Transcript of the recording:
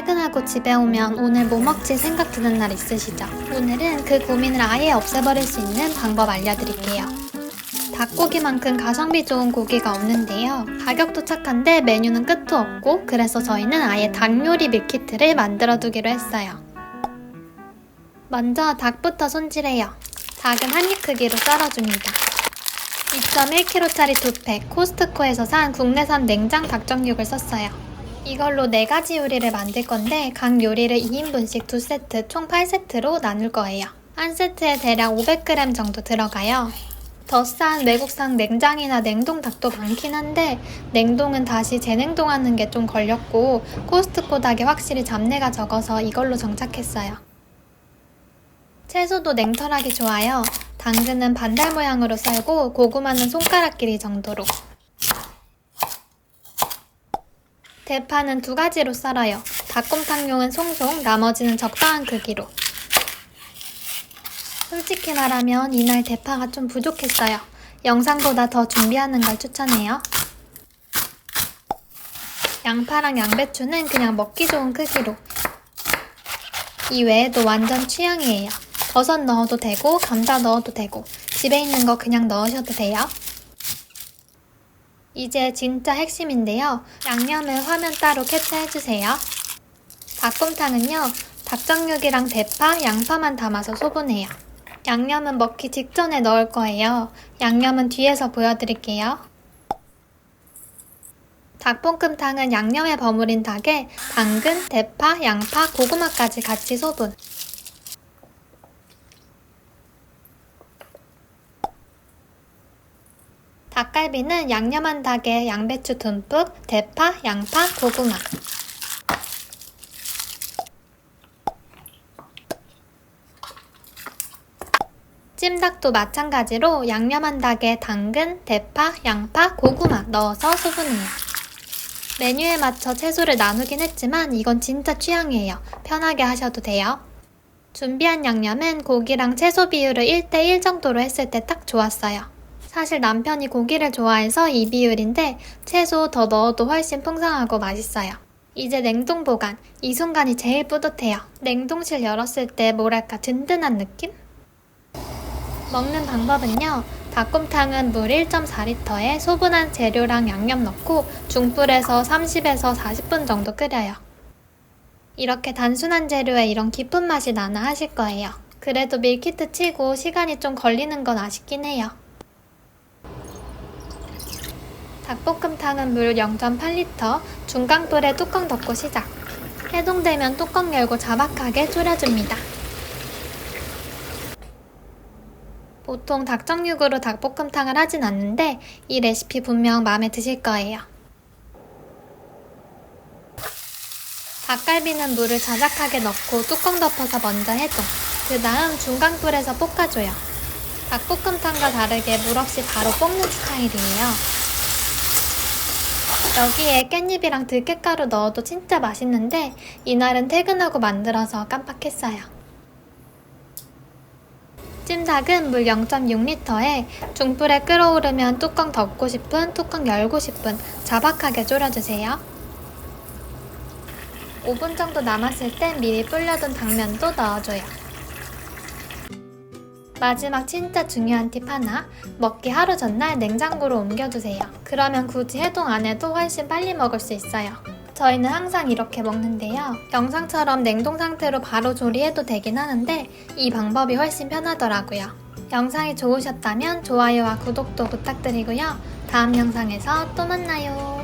퇴근하고 집에 오면 오늘 뭐 먹지 생각 드는 날 있으시죠? 오늘은 그 고민을 아예 없애버릴 수 있는 방법 알려드릴게요. 닭고기만큼 가성비 좋은 고기가 없는데요. 가격도 착한데 메뉴는 끝도 없고 그래서 저희는 아예 닭 요리 밀키트를 만들어 두기로 했어요. 먼저 닭부터 손질해요. 닭은 한 입 크기로 썰어줍니다. 2.1kg짜리 두 팩 코스트코에서 산 국내산 냉장 닭정육을 썼어요. 이걸로 4가지 요리를 만들 건데 각 요리를 2인분씩 2세트 총 8세트로 나눌 거예요. 한 세트에 대략 500g 정도 들어가요. 더 싼 외국산 냉장이나 냉동 닭도 많긴 한데 냉동은 다시 재냉동하는 게 좀 걸렸고 코스트코 닭이 확실히 잡내가 적어서 이걸로 정착했어요. 채소도 냉털하기 좋아요. 당근은 반달 모양으로 썰고 고구마는 손가락 길이 정도로. 대파는 두 가지로 썰어요. 닭곰탕용은 송송, 나머지는 적당한 크기로. 솔직히 말하면 이날 대파가 좀 부족했어요. 영상보다 더 준비하는 걸 추천해요. 양파랑 양배추는 그냥 먹기 좋은 크기로. 이 외에도 완전 취향이에요. 버섯 넣어도 되고, 감자 넣어도 되고, 집에 있는 거 그냥 넣으셔도 돼요. 이제 진짜 핵심인데요. 양념을 화면 따로 캡처해주세요. 닭곰탕은요, 닭정육이랑 대파, 양파만 담아서 소분해요. 양념은 먹기 직전에 넣을 거예요. 양념은 뒤에서 보여드릴게요. 닭볶음탕은 양념에 버무린 닭에 당근, 대파, 양파, 고구마까지 같이 소분. 닭갈비는 양념한 닭에 양배추 듬뿍, 대파, 양파, 고구마. 찜닭도 마찬가지로 양념한 닭에 당근, 대파, 양파, 고구마 넣어서 소분해요. 메뉴에 맞춰 채소를 나누긴 했지만 이건 진짜 취향이에요. 편하게 하셔도 돼요. 준비한 양념은 고기랑 채소 비율을 1대1 정도로 했을 때 딱 좋았어요. 사실 남편이 고기를 좋아해서 이 비율인데 채소 더 넣어도 훨씬 풍성하고 맛있어요. 이제 냉동 보관. 이 순간이 제일 뿌듯해요. 냉동실 열었을 때 뭐랄까 든든한 느낌? 먹는 방법은요. 닭곰탕은 물 1.4리터에 소분한 재료랑 양념 넣고 중불에서 30에서 40분 정도 끓여요. 이렇게 단순한 재료에 이런 깊은 맛이 나나 하실 거예요. 그래도 밀키트 치고 시간이 좀 걸리는 건 아쉽긴 해요. 닭볶음탕은 물 0.8리터, 중강불에 뚜껑 덮고 시작. 해동되면 뚜껑 열고 자박하게 졸여줍니다. 보통 닭정육으로 닭볶음탕을 하진 않는데 이 레시피 분명 마음에 드실 거예요. 닭갈비는 물을 자작하게 넣고 뚜껑 덮어서 먼저 해동. 그 다음 중강불에서 볶아줘요. 닭볶음탕과 다르게 물 없이 바로 볶는 스타일이에요. 여기에 깻잎이랑 들깨가루 넣어도 진짜 맛있는데 이날은 퇴근하고 만들어서 깜빡했어요. 찜닭은 물 0.6리터에 중불에 끓어오르면 뚜껑 덮고 싶은, 뚜껑 열고 싶은 자박하게 졸여주세요. 5분 정도 남았을 땐 미리 불려둔 당면도 넣어줘요. 마지막 진짜 중요한 팁 하나. 먹기 하루 전날 냉장고로 옮겨두세요. 그러면 굳이 해동 안 해도 훨씬 빨리 먹을 수 있어요. 저희는 항상 이렇게 먹는데요. 영상처럼 냉동 상태로 바로 조리해도 되긴 하는데 이 방법이 훨씬 편하더라고요. 영상이 좋으셨다면 좋아요와 구독도 부탁드리고요. 다음 영상에서 또 만나요.